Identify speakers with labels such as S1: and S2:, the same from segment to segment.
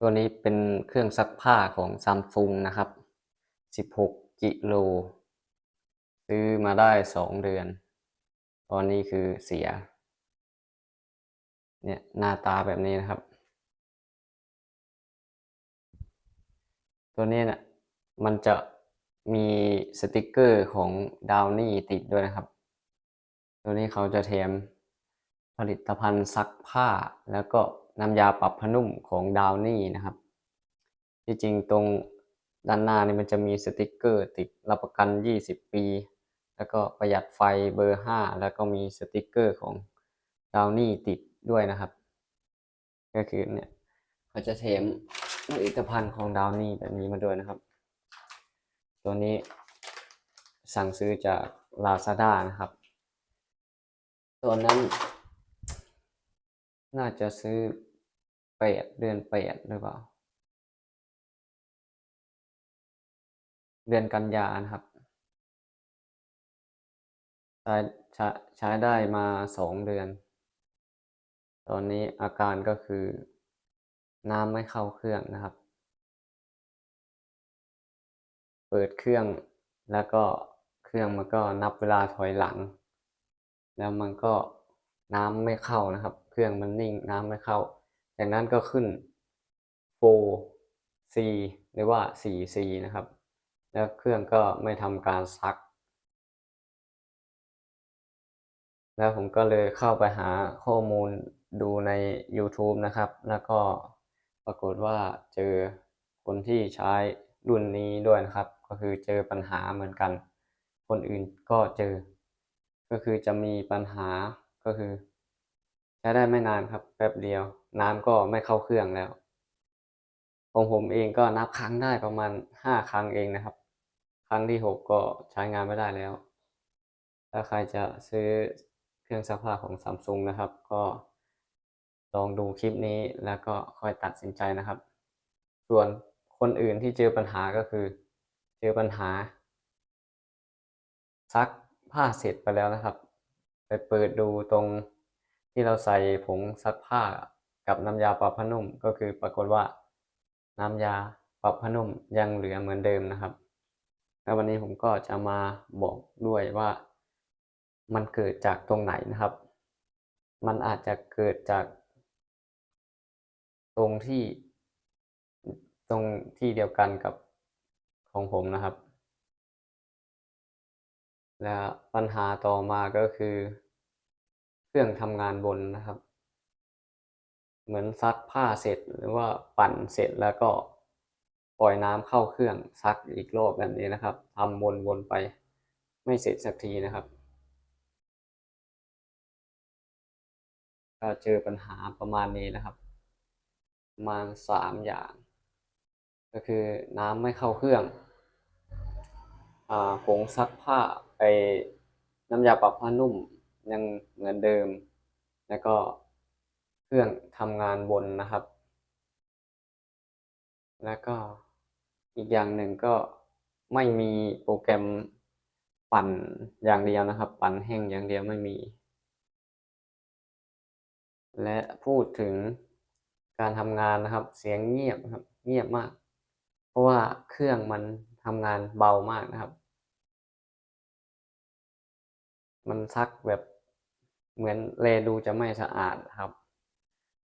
S1: ตัวนี้เป็นเครื่องซักผ้าของซัมซุงนะครับ 16 กิโล ซื้อมาได้ 2 เดือน ตอนนี้คือเสีย เนี่ยหน้าตาแบบนี้นะครับ ตัวนี้เนี่ยมันจะมีสติกเกอร์ของดาวนี่ติดด้วยนะครับ ตัวนี้เขาจะแถมผลิตภัณฑ์ซักผ้าแล้วก็ น้ำยาปรับผ้านุ่มของดาวนี่นะครับ ที่จริงตรงด้านหน้านี่มันจะมีสติกเกอร์ติดรับประกัน 20 ปี แล้วก็ประหยัดไฟเบอร์ 5 แล้วก็มีสติกเกอร์ของดาวนี่ติดด้วยนะครับ ก็คือเนี่ยเขาจะเทมผลิตภัณฑ์ของดาวนี่แบบนี้มาด้วยนะครับ ตัวนี้สั่งซื้อจาก Lazada นะครับ ตัวนั้น น่าจะซื้อ แปดเดือนแปดหรือเปล่า เดือนกันยานะครับ ใช้ใช้ใช้ได้มาสองเดือน ตอนนี้อาการก็คือน้ำไม่เข้าเครื่องนะครับ เปิดเครื่องแล้วก็เครื่องมันก็นับเวลาถอยหลัง แล้วมันก็น้ำไม่เข้านะครับ เครื่องมันนิ่งน้ำไม่เข้า จากนั้นก็ขึ้น 4C หรือว่า 4C นะครับ แล้วเครื่องก็ไม่ทำการซัก แล้วผมก็เลยเข้าไปหาข้อมูลดูใน YouTube นะครับ แล้วก็ปรากฏว่าเจอคนที่ใช้รุ่นนี้ด้วยนะครับ ก็คือเจอปัญหาเหมือนกัน คนอื่นก็เจอ ก็คือจะมีปัญหาก็คือ ใช้ได้ไม่นานครับแป๊บเดียว น้ำก็ไม่เข้าเครื่องแล้วของผมเองก็นับครั้งได้ประมาณห้าครั้งเองนะครับ ครั้งที่หกก็ใช้งานไม่ได้แล้ว ถ้าใครจะซื้อเครื่องซักผ้าของซัมซุงนะครับ ก็ลองดูคลิปนี้แล้วก็ค่อยตัดสินใจนะครับ ส่วนคนอื่นที่เจอปัญหาก็คือ เจอปัญหา ซักผ้าเสร็จไปแล้วนะครับ ไปเปิดดูตรงที่เราใส่ผงซักผ้า กับน้ำยาปรับผ้านุ่มก็คือปรากฏว่า น้ำยาปรับผ้านุ่มยังเหลือเหมือนเดิมนะครับ แล้ววันนี้ผมก็จะมาบอกด้วยว่า มันเกิดจากตรงไหนนะครับ มันอาจจะเกิดจาก ตรงที่ตรงที่เดียวกันกับของผมนะครับ และปัญหาต่อมาก็คือ เครื่องทำงานบนนะครับ เหมือนซักผ้าเสร็จหรือว่าปั่นเสร็จแล้วก็ปล่อยน้ำเข้าเครื่องซักอีกรอบแบบนี้นะครับทำวนๆไปไม่เสร็จสักทีนะครับก็เจอปัญหาประมาณนี้นะครับ ประมาณสามอย่าง ก็คือน้ำไม่เข้าเครื่องอ่าผงซักผ้าไอน้ำยาปรับผ้านุ่มยังเหมือนเดิม แล้วก็ เครื่องทำงานบนนะครับ แล้วก็อีกอย่างหนึ่งก็ไม่มีโปรแกรมปั่นอย่างเดียวนะครับ ปั่นแห้งอย่างเดียวไม่มี และพูดถึงการทำงานนะครับ เสียงเงียบครับ เงียบมาก เพราะว่าเครื่องมันทำงานเบามากนะครับ มันซักแบบเหมือนแลดูจะไม่สะอาดครับ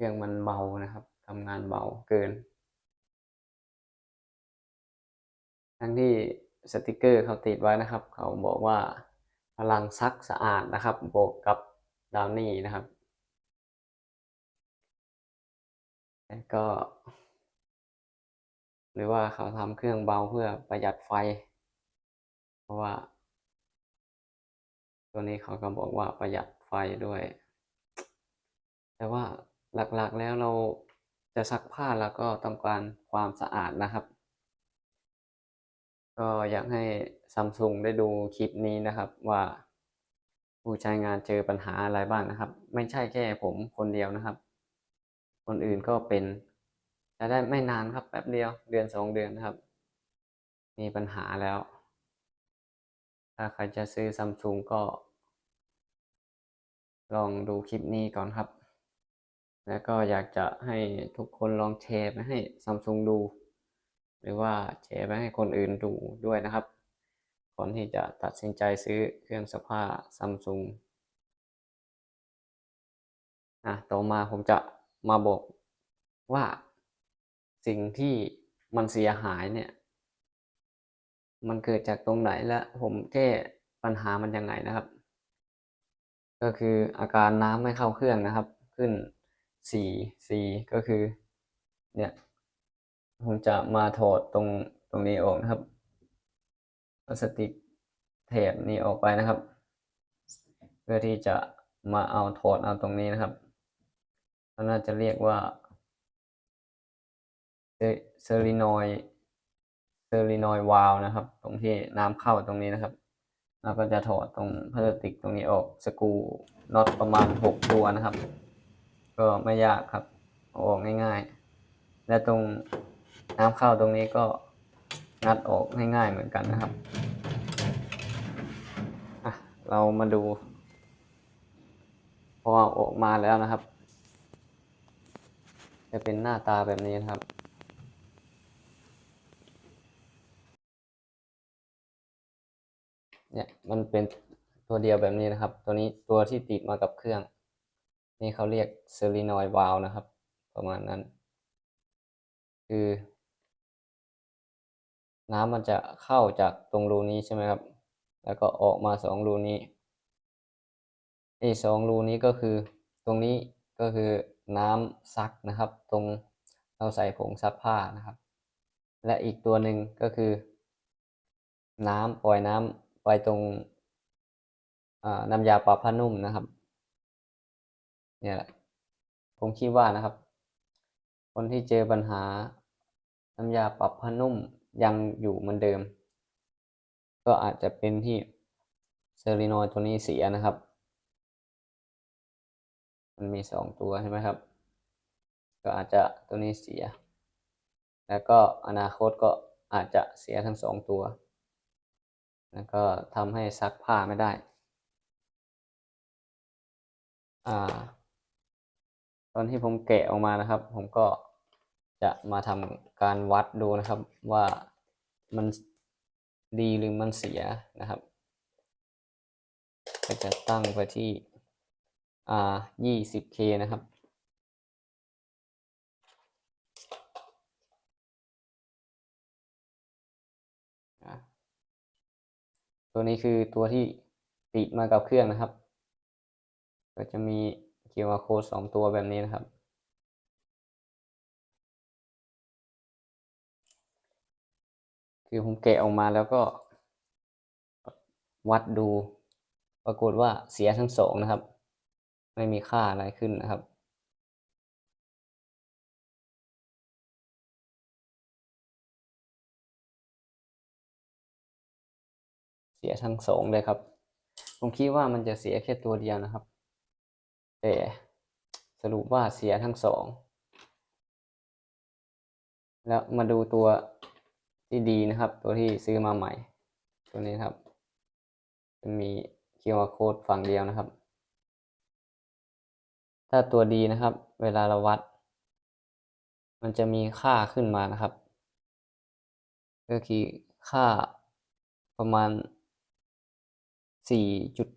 S1: เครื่องมันเบานะครับทำงานเบาเกิน ทั้งที่สติกเกอร์เขาติดไว้นะครับ เขาบอกว่าพลังซักสะอาดนะครับบวกกับดาวนี่นะครับแต่ก็ หรือว่าเขาทำเครื่องเบาเพื่อประหยัดไฟ เพราะว่า ตัวนี้เขาก็บอกว่าประหยัดไฟด้วย แต่ว่า หลักๆแล้วเราจะซักผ้าแล้วก็ต้องการความสะอาดนะครับ ก็อยากให้ซัมซุงได้ดูคลิปนี้นะครับว่าผู้ใช้งานเจอปัญหาอะไรบ้างนะครับ ไม่ใช่แค่ผมคนเดียวนะครับ คนอื่นก็เป็นจะได้ไม่นานครับแป๊บเดียวเดือนสองเดือนนะครับ มีปัญหาแล้ว ถ้าใครจะซื้อซัมซุงก็ ลองดูคลิปนี้ก่อนครับ แล้วก็อยากจะให้ทุกคนลองแชร์ไปให้ซัมซุงดู หรือว่าแชร์ไปให้คนอื่นดูด้วยนะครับ ก่อนที่จะตัดสินใจซื้อเครื่องซักผ้าซัมซุงอะต่อมาผมจะมาบอกว่าสิ่งที่มันเสียหายเนี่ย มันเกิดจากตรงไหนและผมแก้ปัญหามันยังไงนะครับ ก็คืออาการน้ำไม่เข้าเครื่องนะครับ ขึ้น สีสีก็คือ เนี่ยผมจะมาถอดตรงตรงนี้ออกนะครับพลาสติกเทปนี้ออกไปนะครับ เพื่อที่จะมาเอาถอดเอาตรงนี้นะครับเขาน่าจะเรียกว่าเซอรินอยเซอรินอยวาลนะครับ ตรงที่น้ำเข้าตรงนี้นะครับเราก็จะถอดตรงพลาสติกตรงนี้ออกสกูน็อตประมาณหกตัวนะครับ ก็ไม่ยากครับออกง่ายๆ และตรงน้ำเข้าตรงนี้ก็งัดออกง่ายๆเหมือนกันนะครับอะเรามาดูพออออกมาแล้วนะครับ จะเป็นหน้าตาแบบนี้นะครับเนี่ยมันเป็นตัวเดียวแบบนี้นะครับ ตัวนี้ตัวที่ติดมากับเครื่อง นี่เขาเรียกเซรินอยวาลนะครับ ประมาณนั้น คือ น้ำมันจะเข้าจากตรงรูนี้ใช่ไหมครับ แล้วก็ออกมาสองรูนี้ไอ้สองรูนี้ก็คือตรงนี้ก็คือน้ำซักนะครับ ตรงเราใส่ผงซักผ้านะครับ และอีกตัวหนึ่งก็คือ น้ำปล่อยน้ำไปตรงน้ำยาปรับผ้านุ่มนะครับ เนี่ยแหละผมคิดว่านะครับ คนที่เจอปัญหาน้ำยาปรับผ้านุ่มยังอยู่เหมือนเดิม ก็อาจจะเป็นที่เซรินอยตัวนี้เสียนะครับ มันมีสองตัวใช่ไหมครับ ก็อาจจะตัวนี้เสีย แล้วก็อนาคตก็อาจจะเสียทั้งสองตัว แล้วก็ทำให้ซักผ้าไม่ได้ อ่า ตอนที่ผมแกะออกมานะครับ ผมก็จะมาทำการวัดดูนะครับว่ามันดีหรือมันเสียนะครับ ก็จะตั้งไปที่อ่า 20k นะครับ ตัวนี้คือตัวที่ติดมากับเครื่องนะครับ ก็จะมี QR code สองตัวแบบนี้นะครับ คือผมแกะออกมาแล้วก็ วัดดู ปรากฏว่าเสียทั้งสองนะครับ ไม่มีค่าอะไรขึ้นนะครับเสียทั้งสองเลยครับ ผมคิดว่ามันจะเสียแค่ตัวเดียวนะครับ แต่สรุปว่าเสียทั้งสอง แล้วมาดูตัวที่ดีนะครับ ตัวที่ซื้อมาใหม่ ตัวนี้ครับจะมี QR code ฝั่งเดียวนะครับ ถ้าตัวดีนะครับ เวลาเราวัด มันจะมีค่าขึ้นมานะครับ ก็คือค่าประมาณสี่จุด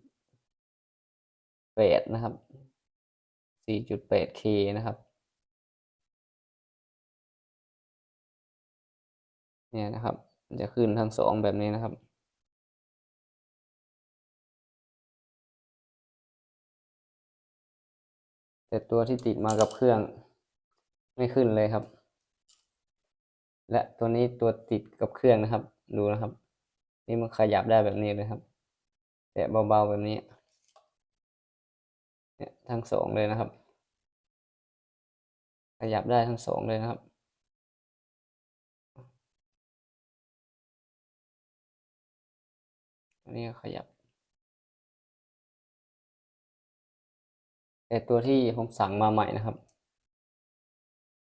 S1: แปดนะครับ สี่จุดแปดเคนะครับ เนี่ยนะครับ จะขึ้นทั้งสองแบบนี้นะครับ แต่ตัวที่ติดมากับเครื่องไม่ขึ้นเลยครับ และตัวนี้ตัวติดกับเครื่องนะครับ ดูนะครับ นี่มันขยับได้แบบนี้เลยครับ แต่เบาๆแบบนี้ เนี่ยทั้งสองเลยนะครับ ขยับได้ทั้งสองเลยนะครับ อันนี้ขยับ แต่ตัวที่ผมสั่งมาใหม่นะครับ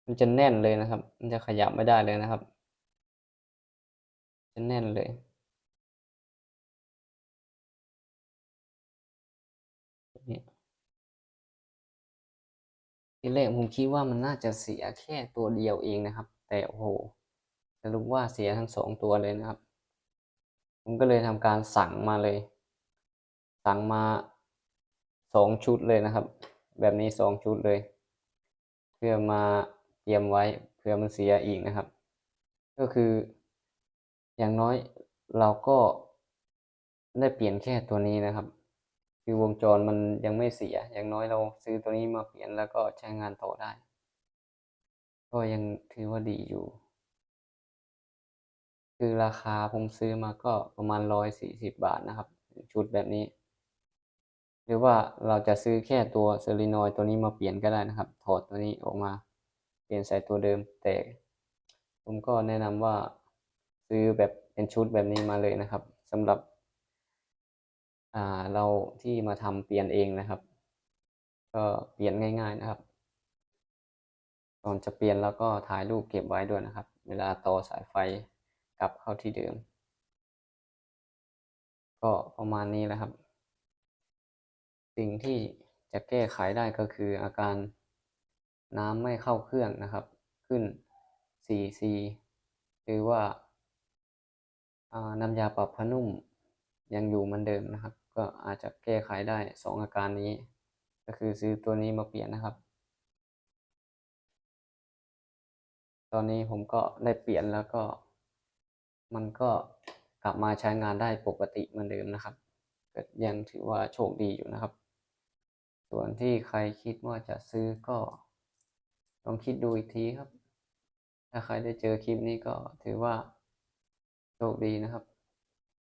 S1: มันจะแน่นเลยนะครับ มันจะขยับไม่ได้เลยนะครับ จะแน่นเลย ทีแรกผมคิดว่ามันน่าจะเสียแค่ตัวเดียวเองนะครับ แต่โอ้โหสรุปว่าเสียทั้งสองตัวเลยนะครับ ผมก็เลยทำการสั่งมาเลย สั่งมาสองชุดเลยนะครับ แบบนี้สองชุดเลย เพื่อมาเตรียมไว้เพื่อมันเสียอีกนะครับ ก็คืออย่างน้อยเราก็ได้เปลี่ยนแค่ตัวนี้นะครับ คือวงจรมันยังไม่เสีย อย่างน้อยเราซื้อตัวนี้มาเปลี่ยนแล้วก็ใช้งานต่อได้ ก็ยังถือว่าดีอยู่ คือราคาผมซื้อมาก็ประมาณร้อยสี่สิบบาทนะครับ ชุดแบบนี้ หรือว่าเราจะซื้อแค่ตัวเซรีนอยตัวนี้มาเปลี่ยนก็ได้นะครับ ถอดตัวนี้ออกมา เปลี่ยนใส่ตัวเดิม แต่ผมก็แนะนำว่าซื้อแบบเป็นชุดแบบนี้มาเลยนะครับสำหรับ เราที่มาทำเปลี่ยนเองนะครับ ก็เปลี่ยนง่าย ๆนะครับก่อนจะเปลี่ยนแล้วก็ถ่ายรูปเก็บไว้ด้วยนะครับ เวลาต่อสายไฟกลับเข้าที่เดิม ก็ประมาณนี้แหละครับ สิ่งที่จะแก้ไขได้ก็คืออาการน้ำไม่เข้าเครื่องนะครับ ขึ้น 4C หรือว่าอ่าน้ำยาปรับผ้านุ่มยังอยู่เหมือนเดิมนะครับ ก็อาจจะแก้ไขได้สองอาการนี้ ก็คือซื้อตัวนี้มาเปลี่ยนนะครับ ตอนนี้ผมก็ได้เปลี่ยนแล้วก็ มันก็กลับมาใช้งานได้ปกติเหมือนเดิมนะครับก็ยังถือว่าโชคดีอยู่นะครับ ส่วนที่ใครคิดว่าจะซื้อก็ลองคิดดูอีกทีครับ ถ้าใครได้เจอคลิปนี้ก็ถือว่าโชคดีนะครับ